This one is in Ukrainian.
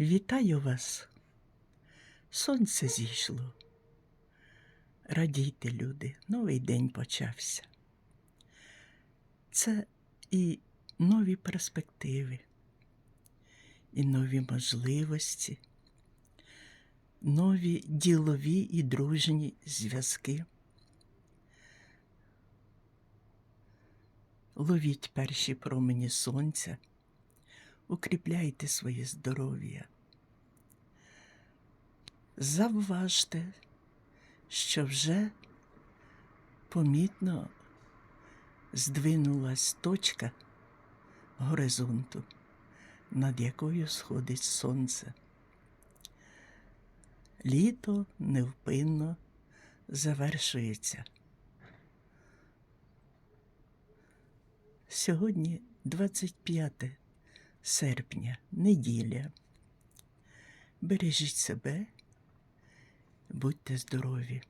Вітаю вас. Сонце зійшло. Радійте, люди, новий день почався. Це і нові перспективи, і нові можливості, нові ділові і дружні зв'язки. Ловіть перші промені сонця, укріпляйте своє здоров'я. Завважте, що вже помітно здвинулась точка горизонту, над якою сходить сонце. Літо невпинно завершується. Сьогодні 25 серпня, неділя. Бережіть себе, будьте здорові.